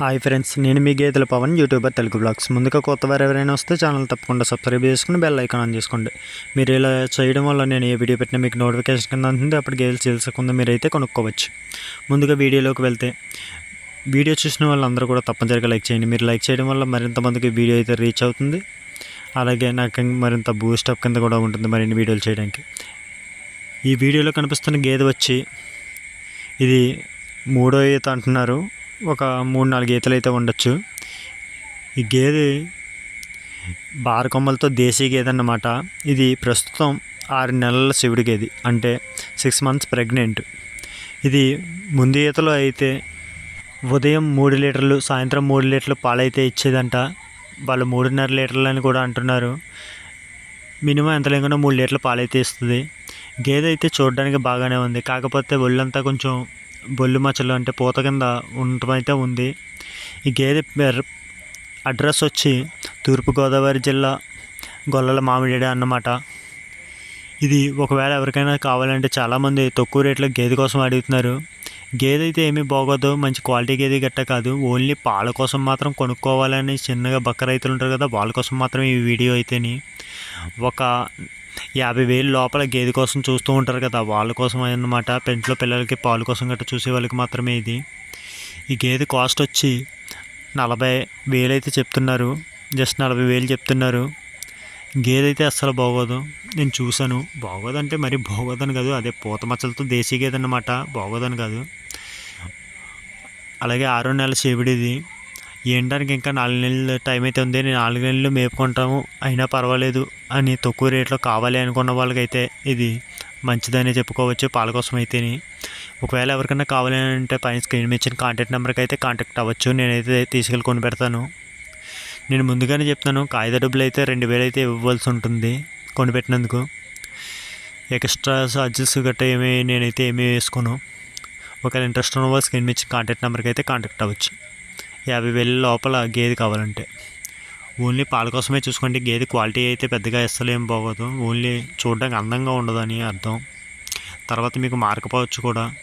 Hi friends నేను మీ గేదెల Pawan YouTuber Telugu blogs ముందుగా కొత్త వారు ఎవరైనా వస్తే ఛానల్ తప్పకుండా సబ్స్క్రైబ్ చేసుకుని బెల్ ఐకాన్ ఆన్ చేసుకోండి. మీరు ఇలా చేయడం వల్ల నేను ఏ వీడియో పెట్టినా మీకు నోటిఫికేషన్ కింద ఉంటుంది. అప్పుడు గేదెలు తెలుసకుండా మీరైతే కొనుక్కోవచ్చు. ముందుగా వీడియోలోకి వెళ్తే వీడియో చూసిన వాళ్ళందరూ కూడా తప్పనిసరిగా లైక్ చేయండి. మీరు లైక్ చేయడం వల్ల మరింత మందికి వీడియో అయితే రీచ్ అవుతుంది. అలాగే నాకు మరింత బూస్ట్ అప్ కింద కూడా ఉంటుంది మరిన్ని వీడియోలు చేయడానికి. ఈ వీడియోలో కనిపిస్తున్న గేదె వచ్చి ఇది మూడో ఈత అంటున్నారు. ఒక మూడు నాలుగు గీతలు అయితే ఉండొచ్చు. ఈ గేదె బారకొమ్మలతో దేశీ గేదె అన్నమాట. ఇది ప్రస్తుతం ఆరు నెలల శివుడి గేది అంటే సిక్స్ మంత్స్ ప్రెగ్నెంట్ ఇది ముందు ఈతలో అయితే ఉదయం మూడు లీటర్లు సాయంత్రం మూడు లీటర్లు పాలైతే ఇచ్చేదంట. వాళ్ళు మూడున్నర లీటర్లు అని కూడా అంటున్నారు. మినిమం ఎంత లేకుండా మూడు లీటర్లు పాలైతే ఇస్తుంది. గేదె అయితే చూడడానికి బాగానే ఉంది. కాకపోతే ఒళ్ళంతా కొంచెం బొల్లు మచ్చలు అంటే పూత కింద ఉండటం అయితే ఉంది. ఈ గేదె అడ్రస్ వచ్చి తూర్పుగోదావరి జిల్లా గొల్లల మామిడి అన్నమాట. ఇది ఒకవేళ ఎవరికైనా కావాలంటే చాలామంది తక్కువ రేట్లో గేదె కోసం అడుగుతున్నారు. గేదె అయితే ఏమీ బాగోదు మంచి క్వాలిటీ గేదె గట్ట కాదు. ఓన్లీ పాల కోసం మాత్రం కొనుక్కోవాలని చిన్నగా బక్క రైతులు ఉంటారు కదా వాళ్ళ కోసం మాత్రం ఈ వీడియో అయితేని. ఒక యాభై వేలు లోపల గేదె కోసం చూస్తూ ఉంటారు కదా వాళ్ళ కోసం అన్నమాట. పెంట్లో పిల్లలకి పాలు కోసం గట్రా చూసే వాళ్ళకి మాత్రమే ఇది. ఈ గేదె కాస్ట్ వచ్చి నలభై వేలు అయితే చెప్తున్నారు. జస్ట్ నలభై వేలు చెప్తున్నారు. గేదె అయితే అస్సలు బాగోదు. నేను చూశాను. బాగోదంటే మరి బాగోదని కాదు. అదే పూత మచ్చలతో దేశీ గేదె అన్నమాట. బాగోదని కాదు. అలాగే ఆరో నెలల చెవిడిది ఏంటానికి ఇంకా నాలుగు నెలలు టైం అయితే ఉంది. నేను నాలుగు నెలలు మేపుకుంటాము. అయినా పర్వాలేదు. అని తక్కువ రేట్లో కావాలి అనుకున్న వాళ్ళకైతే ఇది మంచిదని చెప్పుకోవచ్చు పాల కోసం అయితేని. ఒకవేళ ఎవరికైనా కావాలి అంటే పైన స్క్రీన్ మీద ఇచ్చిన కాంటాక్ట్ నెంబర్కి అయితే కాంటాక్ట్ అవ్వచ్చు. నేనైతే తీసుకెళ్ళి కొని పెడతాను నేను ముందుగానే చెప్తాను కాగిత డబ్బులు అయితే రెండు వేలు అయితే ఇవ్వాల్సి ఉంటుంది కొనిపెట్టినందుకు. ఎక్స్ట్రా ఛార్జెస్ గట్రా ఏమీ నేనైతే ఏమీ వేసుకోను. ఒకవేళ ఇంట్రెస్ట్ ఉన్న వాళ్ళు స్క్రీన్ మీద కాంటాక్ట్ నెంబర్కి అయితే కాంటాక్ట్ అవ్వచ్చు. యాభై వేల లోపల గేదె కావాలంటే. ఓన్లీ పాల కోసమే చూసుకుంటే గేదె క్వాలిటీ అయితే పెద్దగా ఇస్తలేం బాగోదు ఓన్లీ చూడడానికి అందంగా ఉండదని అర్థం. తర్వాత మీకు మారకపోవచ్చు కూడా.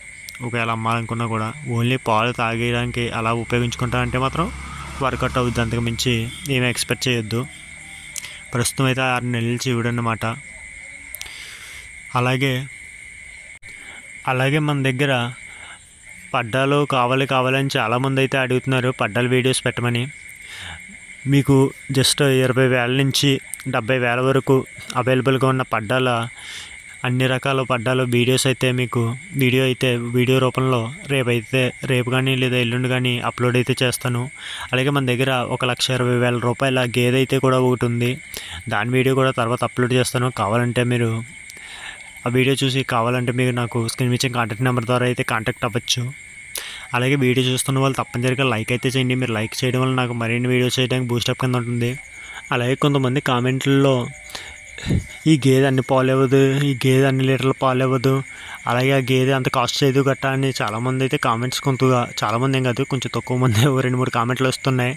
ఒకవేళ అమ్మాలనుకున్నా కూడా. ఓన్లీ పాలు తాగేయడానికి అలా ఉపయోగించుకుంటారంటే మాత్రం వర్కౌట్ అవుద్ది. అంతకు మించి ఏమీ ఎక్స్పెక్ట్ చేయొద్దు. ప్రస్తుతం అయితే ఆరు నెలలు చివుడు అలాగే అలాగే మన దగ్గర పడ్డాలు కావాలి కావాలని చాలామంది అయితే అడుగుతున్నారు. పడ్డాల వీడియోస్ పెట్టమని. మీకు జస్ట్ ఇరవై వేల నుంచి డెబ్బై వేల వరకు అవైలబుల్గా ఉన్న పడ్డాల అన్ని రకాల పడ్డాలు వీడియోస్ అయితే మీకు వీడియో అయితే వీడియో రూపంలో రేపు అయితే రేపు కానీ లేదా ఎల్లుండి కానీ అప్లోడ్ అయితే చేస్తాను. అలాగే మన దగ్గర ఒక లక్ష ఇరవై వేల రూపాయల గేదె అయితే కూడా ఒకటి ఉంది. దాని వీడియో కూడా తర్వాత అప్లోడ్ చేస్తాను. కావాలంటే మీరు ఆ వీడియో చూసి కావాలంటే మీరు నాకు స్క్రీన్ ఇచ్చే కాంటాక్ట్ నెంబర్ ద్వారా అయితే కాంటాక్ట్ అవ్వచ్చు. అలాగే వీడియో చూస్తున్న వాళ్ళు తప్పనిసరిగా లైక్ అయితే చేయండి. మీరు లైక్ చేయడం వల్ల నాకు మరిన్ని వీడియోస్ చేయడానికి బూస్టప్ కింద ఉంటుంది. అలాగే కొంతమంది కామెంట్లలో ఈ గేదె అన్ని పాలు ఈ గేదె అన్ని లీటర్లు పాలు అలాగే ఆ గేదె అంత కాస్ట్ చేయదు గట్టా అని చాలామంది అయితే కామెంట్స్ కొంతగా చాలామంది ఏం కాదు కొంచెం తక్కువ మంది రెండు మూడు కామెంట్లు వస్తున్నాయి.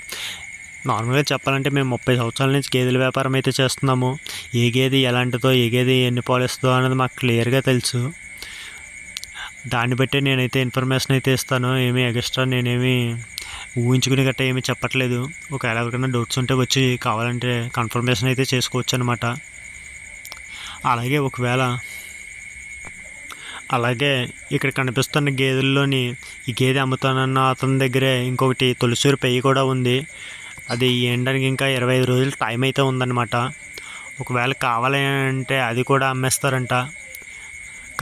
నార్మల్గా చెప్పాలంటే మేము ముప్పై సంవత్సరాల నుంచి గేదెల వ్యాపారం అయితే చేస్తున్నాము. ఏ గేదె ఎలాంటిదో ఏ గేదె ఎన్ని పాలు ఇస్తుందో అనేది మాకు క్లియర్గా తెలుసు. దాన్ని బట్టి నేనైతే ఇన్ఫర్మేషన్ అయితే ఇస్తాను. ఏమీ ఎక్స్ట్రా నేనేమి ఊహించుకుని గట్ట ఏమీ చెప్పట్లేదు. ఒకవేళ ఎవరికైనా డౌట్స్ ఉంటే వచ్చి కావాలంటే కన్ఫర్మేషన్ అయితే చేసుకోవచ్చు అనమాట అలాగే ఒకవేళ అలాగే ఇక్కడ కనిపిస్తున్న గేదెల్లోని ఈ గేదె అమ్ముతానన్న అతని దగ్గరే ఇంకొకటి తులసూరు పెయ్యి కూడా ఉంది. అది వేయడానికి ఇంకా ఇరవై ఐదు రోజులు టైం అయితే ఉందన్నమాట. ఒకవేళ కావాలి అంటే అది కూడా అమ్మేస్తారంట.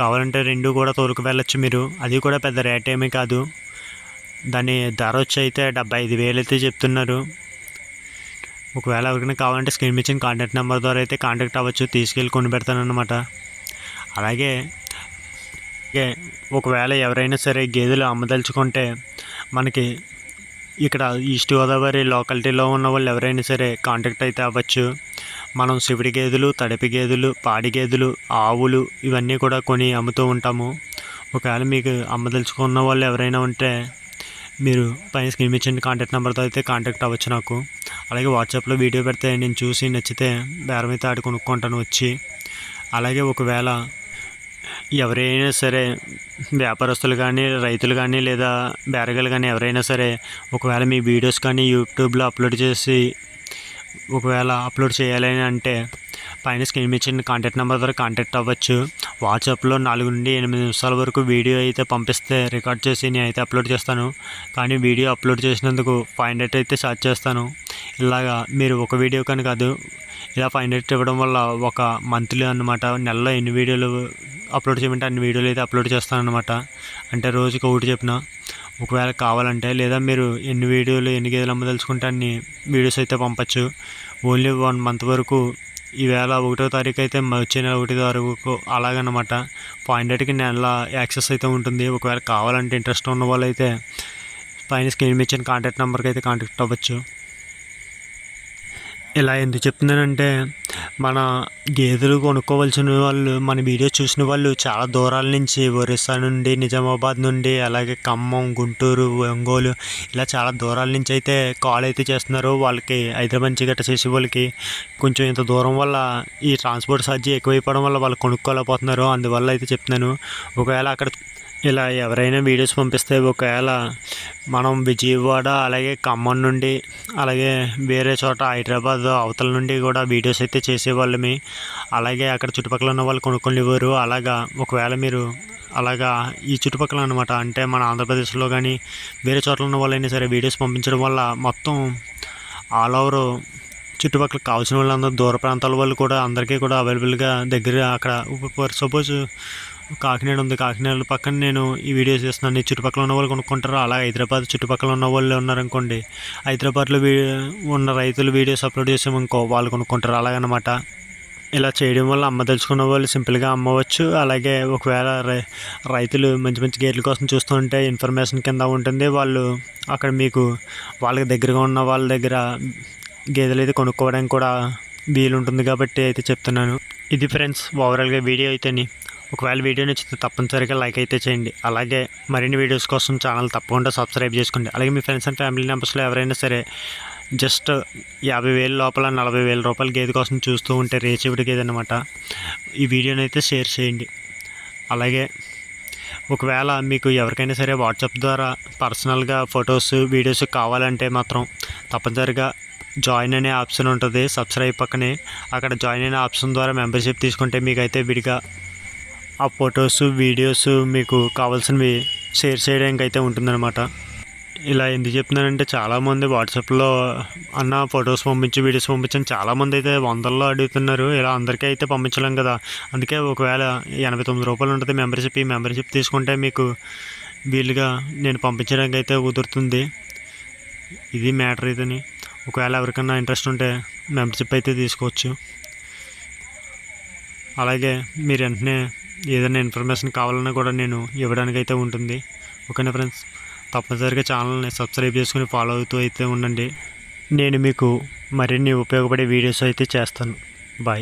కావాలంటే రెండు కూడా తోలుకు వెళ్ళొచ్చు మీరు. అది కూడా పెద్ద రేట్ ఏమీ కాదు. దాని ధర వచ్చి అయితే డెబ్బై ఐదు వేలు అయితే చెప్తున్నారు. ఒకవేళ ఎవరికైనా కావాలంటే స్క్రీన్ ఇచ్చిన కాంటాక్ట్ నెంబర్ ద్వారా అయితే కాంటాక్ట్ అవ్వచ్చు. తీసుకెళ్ళి కొని పెడతానమాట అలాగే ఒకవేళ ఎవరైనా సరే గేదెలు అమ్మదలుచుకుంటే మనకి ఇక్కడ ఈస్ట్ గోదావరి లోకాలిటీలో ఉన్న వాళ్ళు ఎవరైనా సరే కాంటాక్ట్ అయితే అవ్వచ్చు. మనం శివుడి గేదెలు తడిపి గేదెలు పాడి గేదెలు ఆవులు ఇవన్నీ కూడా కొని అమ్ముతూ ఉంటాము. ఒకవేళ మీకు అమ్మదలుచుకున్న వాళ్ళు ఎవరైనా ఉంటే మీరు పైన స్క్రీన్ ఇచ్చిన కాంటాక్ట్ నెంబర్తో అయితే కాంటాక్ట్ అవ్వచ్చు నాకు. అలాగే వాట్సాప్లో వీడియో పెడితే నేను చూసి నచ్చితే బేరం అయితే ఆడి కొనుక్కుంటాను వచ్చి. అలాగే ఒకవేళ ఎవరైనా సరే వ్యాపారస్తులు కానీ రైతులు కానీ లేదా బేరగాళ్ళు కానీ ఎవరైనా సరే ఒకవేళ మీ వీడియోస్ కానీ యూట్యూబ్లో అప్లోడ్ చేసి ఒకవేళ అప్లోడ్ చేయాలని అంటే పైన స్క్రీన్ ఇచ్చిన కాంటాక్ట్ నెంబర్ ద్వారా కాంటాక్ట్ అవ్వచ్చు. వాట్సాప్లో నాలుగు నుండి ఎనిమిది నిమిషాల వరకు వీడియో అయితే పంపిస్తే రికార్డ్ చేసి నేను అయితే అప్లోడ్ చేస్తాను. కానీ వీడియో అప్లోడ్ చేసినందుకు ఫైవ్ హండ్రెడ్ అయితే ఛార్జ్ చేస్తాను. ఇలాగా మీరు ఒక వీడియో కానీ కాదు ఇలా ఫైవ్ హండ్రెడ్ ఇవ్వడం వల్ల ఒక మంత్లీ అన్నమాట నెలలో ఎన్ని వీడియోలు అప్లోడ్ చేయమంటే అన్ని వీడియోలు అయితే అప్లోడ్ చేస్తానమాట అంటే రోజుకి ఒకటి చెప్పిన ఒకవేళ కావాలంటే లేదా మీరు ఎన్ని వీడియోలు ఎన్ని గేదెలు అమ్మదలుచుకుంటే అన్ని వీడియోస్ అయితే పంపచ్చు. ఓన్లీ వన్ మంత్ వరకు ఈవేళ ఒకటో తారీఖు అయితే వచ్చే నెల ఒకటో తారీఖు అలాగనమాట పాయింట్ ఎయిట్కి నెల యాక్సెస్ అయితే ఉంటుంది. ఒకవేళ కావాలంటే ఇంట్రెస్ట్ ఉన్న వాళ్ళు అయితే పైన స్క్రీన్ మీద ఇచ్చిన కాంటాక్ట్ నెంబర్కి అయితే కాంటాక్ట్ అవ్వచ్చు. ఇలా ఎందుకు చెప్తున్నానంటే మన గేదెలు కొనుక్కోవాల్సిన వాళ్ళు మన వీడియో చూసిన వాళ్ళు చాలా దూరాల నుంచి ఒరిస్సా నుండి నిజామాబాద్ నుండి అలాగే ఖమ్మం గుంటూరు ఒంగోలు ఇలా చాలా దూరాల నుంచి అయితే కాల్ అయితే చేస్తున్నారు. వాళ్ళకి హైదరాబాద్ నుంచి గట్ట చేసే వాళ్ళకి కొంచెం ఇంత దూరం వల్ల ఈ ట్రాన్స్పోర్ట్ ఛార్జీ ఎక్కువైపోవడం వల్ల వాళ్ళు కొనుక్కోలేకపోతున్నారు. అందువల్ల అయితే చెప్తున్నాను ఒకవేళ అక్కడ ఇలా ఎవరైనా వీడియోస్ పంపిస్తే ఒకవేళ మనం విజయవాడ అలాగే ఖమ్మం నుండి అలాగే వేరే చోట హైదరాబాద్ అవతల నుండి కూడా వీడియోస్ అయితే చేసేవాళ్ళమి. అలాగే అక్కడ చుట్టుపక్కల ఉన్న వాళ్ళు కొనుక్కొనివ్వరు. అలాగా ఒకవేళ మీరు అలాగా ఈ చుట్టుపక్కల అనమాట అంటే మన ఆంధ్రప్రదేశ్లో కానీ వేరే చోట్ల ఉన్న వాళ్ళైనా సరే వీడియోస్ పంపించడం వల్ల మొత్తం ఆల్ ఓవర్ చుట్టుపక్కల కావాల్సిన వాళ్ళందరూ దూర ప్రాంతాల వాళ్ళు కూడా అందరికీ కూడా అవైలబుల్గా దగ్గర అక్కడ సపోజ్ కాకినాడ ఉంది. కాకినాడ పక్కన నేను ఈ వీడియోస్ చేస్తున్నాను. చుట్టుపక్కల ఉన్న వాళ్ళు కొనుక్కుంటారు? అలాగే హైదరాబాద్ చుట్టుపక్కల ఉన్న వాళ్ళు ఉన్నారనుకోండి. హైదరాబాద్లో వీ ఉన్న రైతులు వీడియోస్ అప్లోడ్ చేసామనుకో వాళ్ళు కొనుక్కుంటారు? అలాగనమాట. ఇలా చేయడం వల్ల అమ్మదలుచుకున్న వాళ్ళు సింపుల్గా అమ్మవచ్చు. అలాగే ఒకవేళ రై రైతులు మంచి మంచి గేట్ల కోసం చూస్తుంటే ఇన్ఫర్మేషన్ కింద ఉంటుంది. వాళ్ళు అక్కడ మీకు వాళ్ళకి దగ్గరగా ఉన్న వాళ్ళ దగ్గర గేదెలు అయితే కొనుక్కోవడానికి కూడా వీలు ఉంటుంది కాబట్టి అయితే చెప్తున్నాను. ఇది ఫ్రెండ్స్ ఓవరాల్గా వీడియో అయితేని. ఒకవేళ వీడియో నచ్చితే తప్పనిసరిగా లైక్ అయితే చేయండి. అలాగే మరిన్ని వీడియోస్ కోసం ఛానల్ తప్పకుండా సబ్స్క్రైబ్ చేసుకోండి. అలాగే మీ ఫ్రెండ్స్ అండ్ ఫ్యామిలీ మెంబర్స్లో ఎవరైనా సరే జస్ట్ యాభై వేల లోపల నలభై వేల రూపాయల గేదె కోసం చూస్తూ ఉంటే రేచివిడి గేదె అనమాట ఈ వీడియోని అయితే షేర్ చేయండి. అలాగే ఒకవేళ మీకు ఎవరికైనా సరే వాట్సాప్ ద్వారా పర్సనల్గా ఫొటోస్ వీడియోస్ కావాలంటే మాత్రం తప్పనిసరిగా జాయిన్ అనే ఆప్షన్ ఉంటుంది. సబ్స్క్రైబ్ పక్కనే అక్కడ జాయిన్ అనే ఆప్షన్ ద్వారా మెంబర్షిప్ తీసుకుంటే మీకైతే విడిగా ఆ ఫొటోస్ వీడియోస్ మీకు కావాల్సినవి షేర్ చేయడానికి అయితే ఉంటుందన్నమాట. ఇలా ఎందుకు చెప్తున్నానంటే చాలామంది వాట్సాప్లో అన్న ఫొటోస్ పంపించి వీడియోస్ పంపించని చాలామంది అయితే వందల్లో అడుగుతున్నారు. ఇలా అందరికీ అయితే పంపించలేం కదా. అందుకే ఒకవేళ ఎనభై తొమ్మిది రూపాయలు ఉంటుంది మెంబర్షిప్ ఈ మెంబర్షిప్ తీసుకుంటే మీకు వీలుగా నేను పంపించడానికి అయితే కుదురుతుంది. ఇది మ్యాటర్ ఇదని. ఒకవేళ ఎవరికన్నా ఇంట్రెస్ట్ ఉంటే మెంబర్షిప్ అయితే తీసుకోవచ్చు. అలాగే మీరు వెంటనే ఏదైనా ఇన్ఫర్మేషన్ కావాలన్నా కూడా నేను ఇవ్వడానికి అయితే ఉంటుంది. ఓకేనా ఫ్రెండ్స్? తప్పనిసరిగా ఛానల్ని సబ్స్క్రైబ్ చేసుకుని ఫాలో అవుతూ అయితే ఉండండి. నేను మీకు మరిన్ని ఉపయోగపడే వీడియోస్ అయితే చేస్తాను.